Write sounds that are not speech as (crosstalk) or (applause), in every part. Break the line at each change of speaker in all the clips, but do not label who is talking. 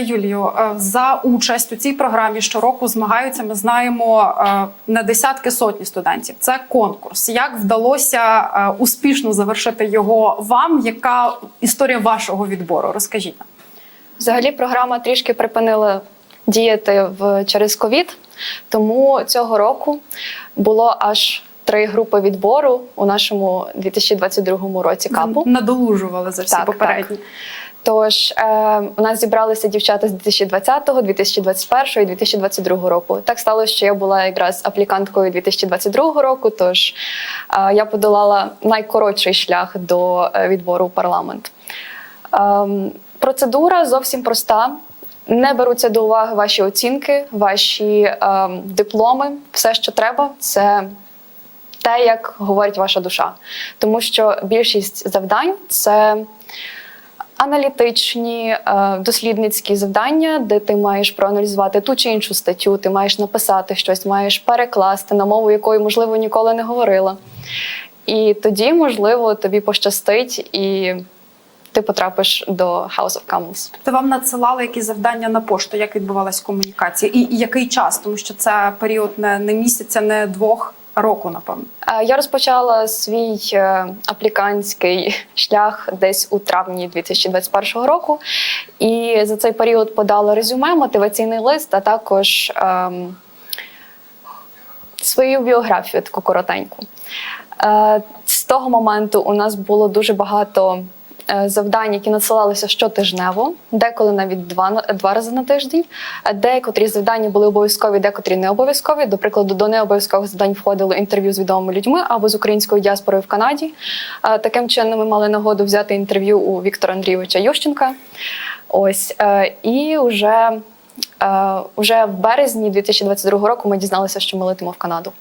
Юлію, е, за участь у цій програмі щороку змагаються. Ми знаємо е, на десятки сотні студентів. Це конкурс. Як вдалося е, успішно завершити його вам? Яка історія вашого відбору? Розкажіть нам.
Взагалі, програма трішки припинила діяти в через ковід, тому цього року було аж три групи відбору у нашому 2022 році капу.
надолужували за всі
Так,
попередні.
Тож е, у нас зібралися дівчата з 2020, 2021 і 2022 року. Так сталося, що я була якраз апліканткою 2022 року. Тож е, я подолала найкоротший шлях до е, відбору в парламент. Ем, процедура зовсім проста. Не беруться до уваги ваші оцінки, ваші ем, дипломи. Все, що треба, це те, як говорить ваша душа. Тому що більшість завдань це аналітичні, е, дослідницькі завдання, де ти маєш проаналізувати ту чи іншу статтю, ти маєш написати щось, маєш перекласти на мову, якою, можливо, ніколи не говорила. І тоді, можливо, тобі пощастить і ти потрапиш до House of Commons.
То вам надсилали якісь завдання на пошту, як відбувалась комунікація, і, і який час? Тому що це період не, не місяця, не двох року, напевно.
Е, Я розпочала свій е, аплікантський шлях десь у травні 2021 року, і за цей період подала резюме, мотиваційний лист, а також ем, свою біографію таку коротеньку. Е, з того моменту у нас було дуже багато завдань, які надсилалися щотижнево, деколи навіть два, два рази на тиждень. Е, Декотрі завдання були обов'язкові, декотрі не обов'язкові. До прикладу, до необов'язкових завдань входило інтерв'ю з відомими людьми або з українською діаспорою в Канаді. Е, Таким чином, ми мали нагоду взяти інтерв'ю у Віктора Андрійовича Ющенка. Ось е, і вже, е, вже в березні 2022 року ми дізналися, що ми летимо в Канаду.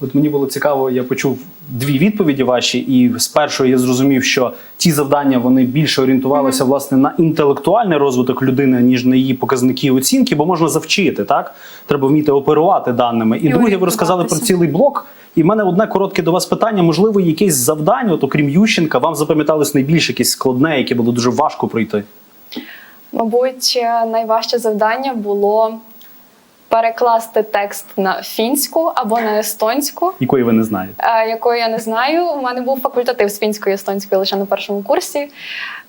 От мені було цікаво, я почув дві відповіді ваші, і з першої я зрозумів, що ті завдання вони більше орієнтувалися власне на інтелектуальний розвиток людини, ніж на її показники і оцінки, бо можна завчити, так? Треба вміти оперувати даними. І,
І
друге, ви розказали про цілий блок. І в мене одне коротке до вас питання. Можливо, якесь завдання, от окрім Ющенка, вам запам'яталось найбільш якесь складне, яке було дуже важко пройти.
Мабуть, найважче завдання було перекласти текст на фінську або на естонську,
Якої ви не знаєте.
е, якої я не знаю. У мене був факультатив з фінської і естонської лише на першому курсі.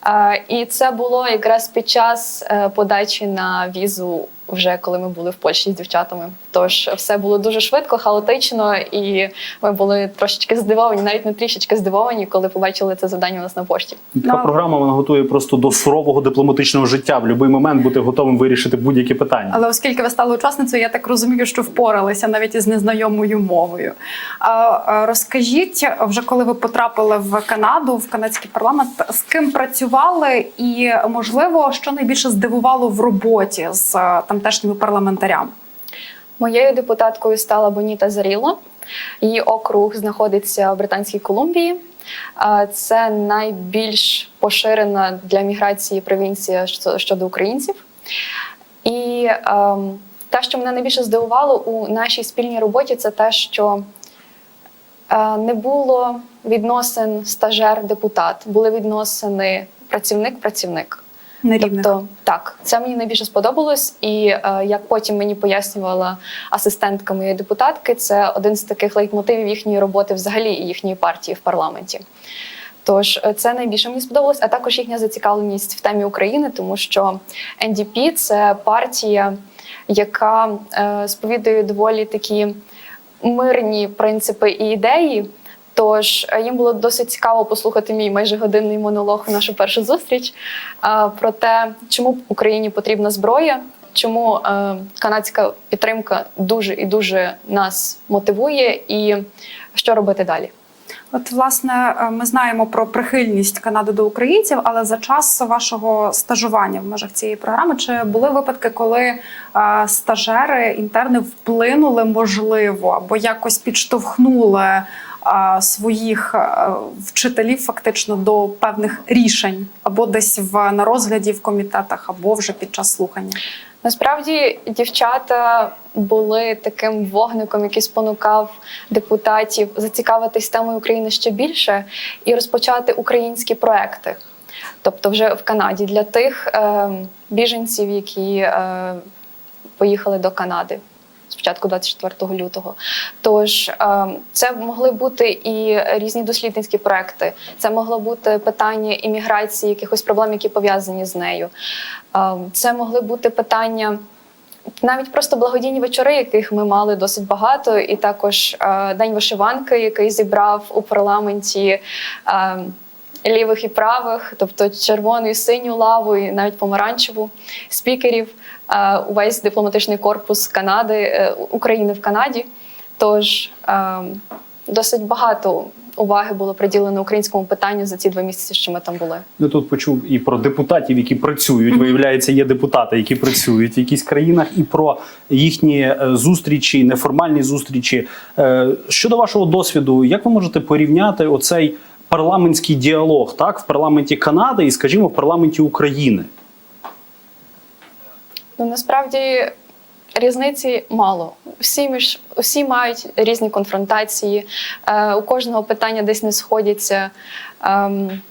Е, І це було якраз під час е, подачі на візу, вже коли ми були в Польщі з дівчатами. Тож все було дуже швидко, хаотично, і ми були трошечки здивовані, навіть не трішечки здивовані, коли побачили це завдання у нас на пошті.
Така програма вона готує просто до сурового дипломатичного життя. В будь-який момент бути готовим вирішити будь-які питання.
Але оскільки ви стали учасницею, я так розумію, що впоралися навіть із незнайомою мовою. А, а, Розкажіть, вже коли ви потрапили в Канаду, в канадський парламент, з ким працювали, і можливо, що найбільше здивувало в роботі з тамтешніми парламентарями?
Моєю депутаткою стала Боніта Заріло. Її округ знаходиться в Британській Колумбії. Це найбільш поширена для міграції провінція щодо- українців. І ем, те, що мене найбільше здивувало у нашій спільній роботі, це те, що е, не було відносин стажер-депутат, були відносини працівник-працівник.
Нерівних.
Тобто, так, це мені найбільше сподобалось, і е, як потім мені пояснювала асистентка моєї депутатки, це один з таких лейтмотивів їхньої роботи, взагалі і їхньої партії в парламенті. Тож е, це найбільше мені сподобалось, а також їхня зацікавленість в темі України, тому що НДП – це партія, яка е, сповідує доволі такі мирні принципи і ідеї. Тож е, їм було досить цікаво послухати мій майже годинний монолог у нашу першу зустріч. Про те, чому Україні потрібна зброя, чому е, канадська підтримка дуже і дуже нас мотивує, і що робити далі.
От, власне, е, ми знаємо про прихильність Канади до українців, але за час вашого стажування в межах цієї програми чи були випадки, коли стажери, інтерни вплинули, можливо, або якось підштовхнули своїх вчителів фактично до певних рішень, або десь в на розгляді в комітетах, або вже під час слухання?
Насправді дівчата були таким вогником, який спонукав депутатів зацікавитись темою України ще більше і розпочати українські проекти. тобто вже в Канаді, для тих е, біженців, які е, поїхали до Канади. Спочатку 24 лютого. Тож е, це могли бути і різні дослідницькі проекти. Це могло бути питання імміграції, якихось проблем, які пов'язані з нею. Е, це могли бути питання навіть просто благодійні вечори, яких ми мали досить багато, і також е, день вишиванки, який зібрав у парламенті. Е, Лівих і правих, тобто червону і синю лаву, і навіть помаранчеву спікерів, е, увесь дипломатичний корпус Канади, е, України в Канаді. Тож е, досить багато уваги було приділено українському питанню за ці два місяці, що ми там були.
Я тут почув і про депутатів, які працюють. Виявляється, є депутати, які працюють в якихось країнах, і про їхні зустрічі, неформальні зустрічі. Щодо вашого досвіду, як ви можете порівняти оцей парламентський діалог так в парламенті Канади і, скажімо, в парламенті України?
Ну насправді різниці мало. Всі між всі мають різні конфронтації, е, у кожного питання десь не сходяться. Ем,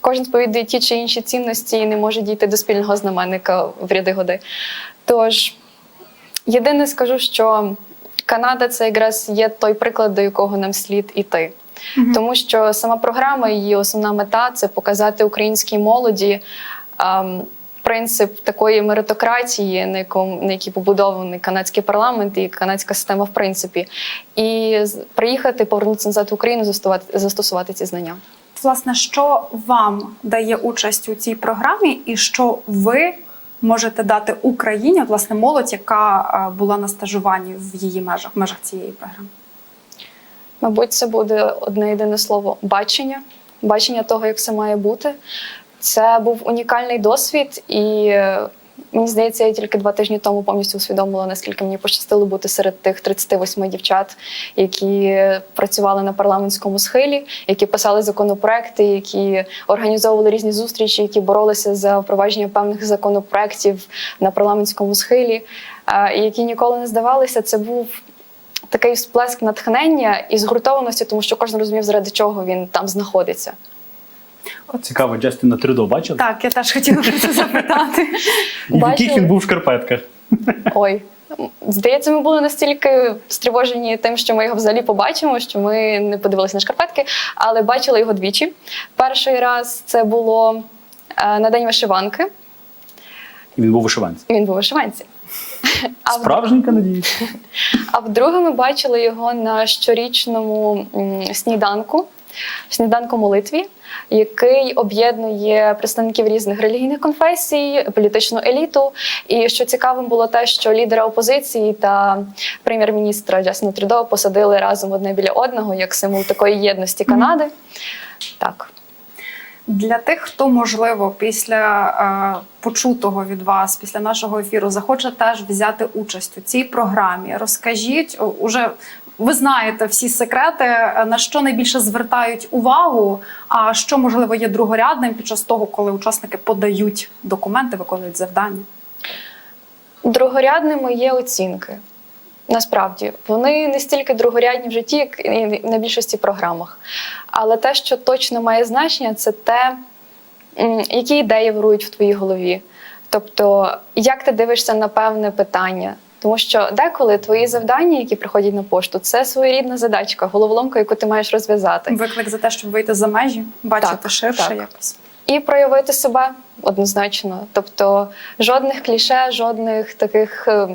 кожен сповідує ті чи інші цінності і не може дійти до спільного знаменника в ряди годи. Тож єдине скажу, що Канада це якраз є той приклад, до якого нам слід іти. Тому що сама програма, її основна мета це показати українській молоді ем, принцип такої меритократії, на якому на якій побудований канадський парламент і канадська система, в принципі, і приїхати, повернутися назад в Україну, застосувати, застосувати ці знання.
Власне, що вам дає участь у цій програмі, і що ви можете дати Україні, власне, молодь, яка е, була на стажуванні в її межах, в межах цієї програми?
Мабуть, це буде одне єдине слово бачення, бачення того, як все має бути. Це був унікальний досвід, і е, мені здається, я тільки два тижні тому повністю усвідомила, наскільки мені пощастило бути серед тих 38 дівчат, які працювали на парламентському схилі, які писали законопроекти, які організовували різні зустрічі, які боролися за впровадження певних законопроектів на парламентському схилі, е, які ніколи не здавалися. Це був такий сплеск натхнення і згуртованості, тому що кожен розумів, заради чого він там знаходиться.
Цікаво, Джастіна Трюдо бачили?
Так, я теж хотіла про це запитати.
І в яких він був в шкарпетках?
Ой. Здається, ми були настільки стривожені тим, що ми його взагалі побачимо, що ми не подивилися на шкарпетки, але бачили його двічі. Перший раз це було е, на день вишиванки,
І він був вишиванцем.
і він був у вишиванці.
Справжній канадієць. (laughs)
А вдруге ми бачили його на щорічному сніданку, сніданку молитві, який об'єднує представників різних релігійних конфесій, політичну еліту. І що цікавим було те, що лідера опозиції та прем'єр-міністра Джастіна Трюдо посадили разом одне біля одного як символ такої єдності Канади. Так.
Для тих, хто можливо після е, почутого від вас, після нашого ефіру, захоче теж взяти участь у цій програмі. Розкажіть, уже ви знаєте всі секрети, е, на що найбільше звертають увагу, а що можливо є другорядним під час того, коли учасники подають документи, виконують завдання.
Другорядними є оцінки. Насправді, вони не стільки другорядні в житті, як і на більшості програмах. Але те, що точно має значення, це те, які ідеї вирують в твоїй голові. Тобто, як ти дивишся на певне питання. Тому що деколи твої завдання, які приходять на пошту, це своєрідна задачка, головоломка, яку ти маєш розв'язати.
Виклик за те, щоб вийти за межі, бачити
Так,
ширше
так.
якось.
І проявити себе однозначно. Тобто жодних кліше, жодних таких е,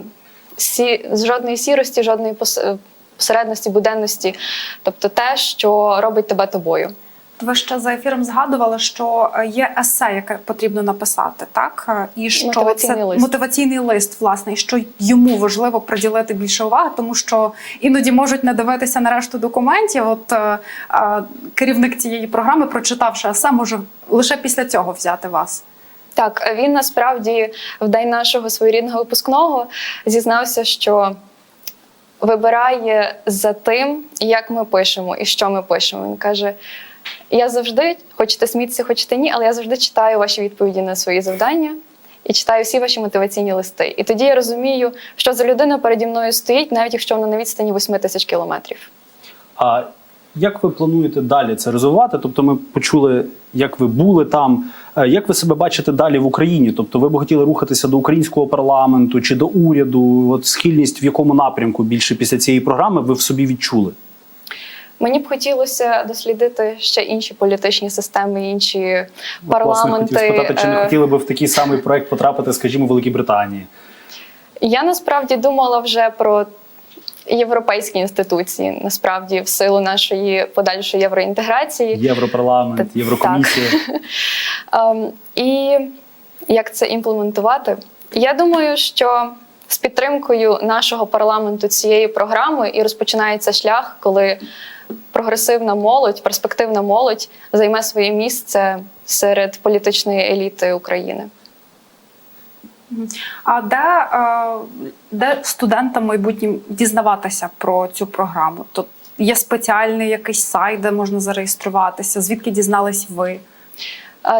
сі, жодної сірості, жодної е, посередності, буденності. Тобто те, що робить тебе тобою.
Ви ще за ефіром згадували, що е, є есе, яке потрібно написати, так Е, і що
Мотиваційний
це
лист.
мотиваційний лист, власне, і що йому важливо приділити більше уваги, тому що іноді можуть не дивитися на решту документів. От е, керівник цієї програми, прочитавши есе, може лише після цього взяти вас.
Так, він насправді в день нашого своєрідного випускного зізнався, що вибирає за тим, як ми пишемо і що ми пишемо. Він каже: я завжди, хочете смійтеся, хочете ні, але я завжди читаю ваші відповіді на свої завдання. І читаю всі ваші мотиваційні листи. І тоді я розумію, що за людина переді мною стоїть, навіть якщо вона на відстані 8 тисяч кілометрів.
А як ви плануєте далі це розвивати? Тобто, ми почули, як ви були там. Е, Як ви себе бачите далі в Україні? Тобто, ви б хотіли рухатися до українського парламенту чи до уряду? От схильність в якому напрямку більше після цієї програми ви в собі відчули?
Мені б хотілося дослідити ще інші політичні системи, інші
власне,
парламенти.
хотів спитати, чи не
Е,
хотіли би в такий самий проект потрапити, скажімо, в Великій Британії?
Я насправді думала вже про європейські інституції, насправді, в силу нашої подальшої євроінтеграції.
Європарламент. Єврокомісія. (laughs)
Ем, і як це імплементувати? Я думаю, що з підтримкою нашого парламенту цієї програми і розпочинається шлях, коли прогресивна молодь, перспективна молодь займе своє місце серед політичної еліти України.
А де, е, де студентам майбутнім дізнаватися про цю програму? Тобто є спеціальний якийсь сайт, де можна зареєструватися? Звідки дізнались ви?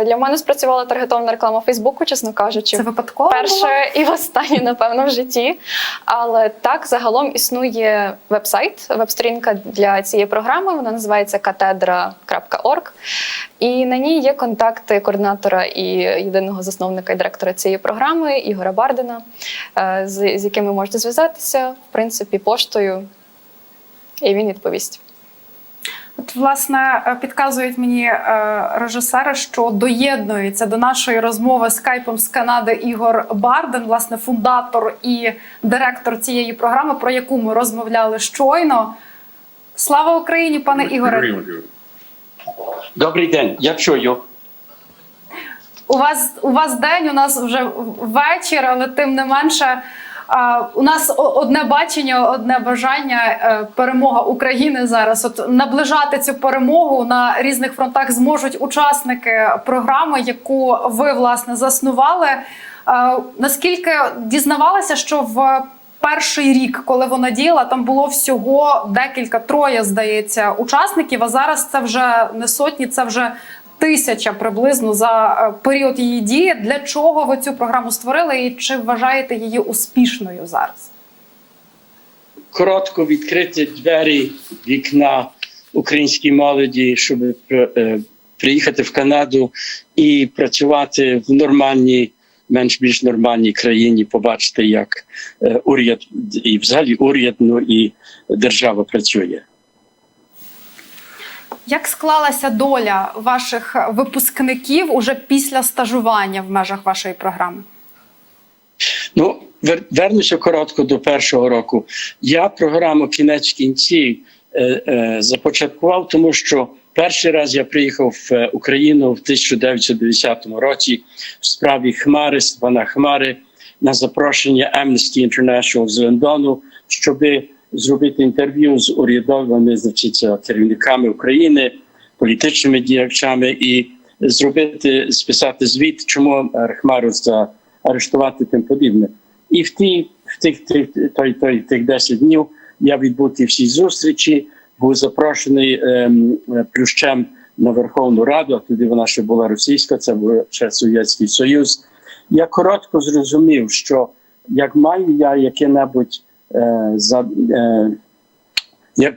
Для мене спрацювала таргетована реклама Фейсбуку, чесно кажучи.
Це випадково? було?
Перше і останнє, напевно, в житті. Але так загалом існує веб-сайт, веб-сторінка для цієї програми. Вона називається katedra.org. І на ній є контакти координатора і єдиного засновника і директора цієї програми Ігора Бардина, е, з, з яким ви можете зв'язатися, в принципі, поштою. І він відповість.
От, власне, е, підказують мені е, режисери, що доєднується до нашої розмови скайпом з Канади Ігор Барден, власне, фундатор і директор цієї програми, про яку ми розмовляли щойно. Слава Україні, пане Ігоре!
Добрий день, я чую.
У вас у вас день, у нас вже вечір, але тим не менше. У нас одне бачення, одне бажання е, перемога України зараз. От наближати цю перемогу на різних фронтах зможуть учасники програми, яку ви власне заснували. Е, Наскільки дізнавалася, що в перший рік, коли вона діяла, там було всього декілька троє, здається, учасників. А зараз це вже не сотні, це вже тисяча приблизно за е, період її дії. Для чого ви цю програму створили і чи вважаєте її успішною зараз?
Коротко відкрити двері вікна українській молоді, щоб е, приїхати в Канаду і працювати в нормальній, менш більш нормальній країні, побачити, як е, уряд і взагалі уряд, ну і держава працює.
Як склалася доля ваших випускників уже після стажування в межах вашої програми?
Ну, вернуся коротко до першого року. Я програму кінець кінці е, е, започаткував, тому що перший раз я приїхав в е, Україну в 1990 році в справі Хмари, Степана Хмари на запрошення Amnesty International з Лондону, щоб зробити інтерв'ю з урядовими, значить, керівниками України, політичними діячами і зробити списати звіт, чому е, Хмару за арештувати тим подібне. І в ті в тих тих той, той тих 10 днів я відбув всі зустрічі, був запрошений ем, плющем на Верховну Раду. а Тоді вона ще була російська, це був ще Совєтський Союз. Я коротко зрозумів, що як маю я яке-небудь за е, як,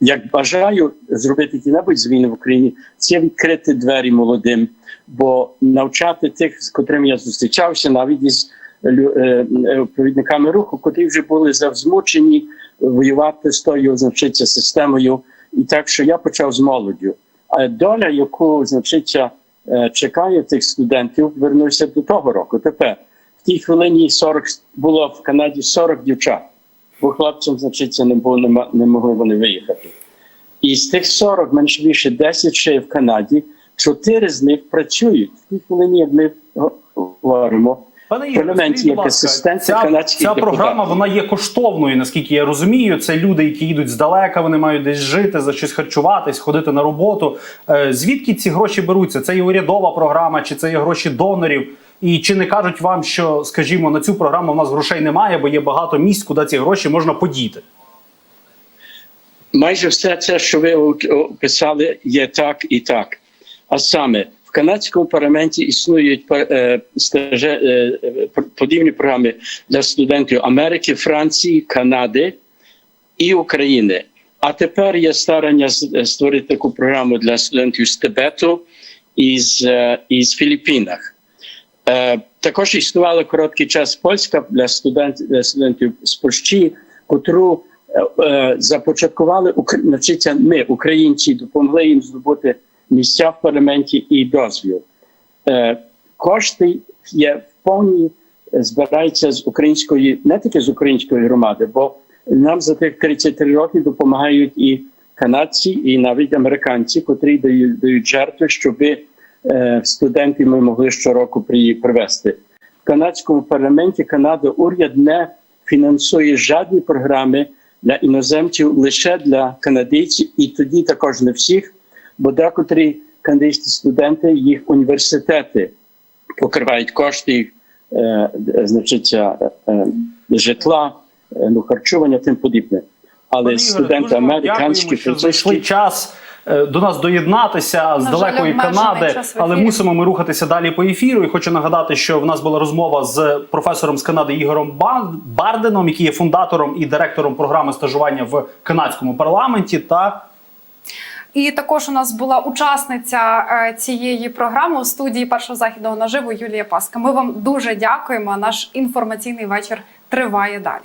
як бажаю зробити які-небудь зміни в Україні, це відкрити двері молодим, бо навчати тих, з котрими я зустрічався, навіть із е, е, провідниками руху, котрі вже були завзмучені воювати з тою, значиться, системою. І так що я почав з молоддю. А доля, яку значиться, е, чекає тих студентів, вернуся до того року. Тепер в тій хвилині 40 було в Канаді 40 дівчат, бо хлопцям, значиться, не було нема- не могли вони виїхати. І з тих 40, менше більше 10 ще є в Канаді, чотири з них працюють. Тій хвилині, як ми говоримо,
Пане скажіть, ласка, ця, ця програма вона є коштовною, наскільки я розумію. Це люди, які їдуть здалека, вони мають десь жити, за щось харчуватись, ходити на роботу. Е, звідки ці гроші беруться? Це є урядова програма, чи це є гроші донорів? І чи не кажуть вам, що, скажімо, на цю програму в нас грошей немає, бо є багато місць, куди ці гроші можна подіти?
майже все це, що ви описали, є так і так. А саме в канадському парламенті існують е, е, е, подібні програми для студентів Америки, Франції, Канади і України. А тепер є старання створити таку програму для студентів з Тибету і з, е, і з Філіппінах. Е, також існувала короткий час польська для студентів, для студентів з Польщі, котру е, е, започаткували значить, ми, українці, допомогли їм здобути місця в парламенті і дозвіл. Кошти є в повній збираються з української, не тільки з української громади, бо нам за тих 33 роки допомагають і канадці, і навіть американці, котрі дають, дають жертви, щоб е, студенти ми могли щороку при, привезти. В канадському парламенті Канада уряд не фінансує жодні програми для іноземців лише для канадійців, і тоді також не всіх, бо декотрі канадські студенти, їх університети покривають кошти їх, е, значить, е, е, житла, е, ну, харчування, тим подібне. Але студенти американські, французькі.
час до нас доєднатися з далекої Канади, але мусимо ми рухатися далі по ефіру. І хочу нагадати, що в нас була розмова з професором з Канади Ігорем Барденом, який є фундатором і директором програми стажування в канадському парламенті. Та
І також у нас була учасниця е, цієї програми у студії першого західного наживу Юлія Паска. Ми вам дуже дякуємо. Наш інформаційний вечір триває далі.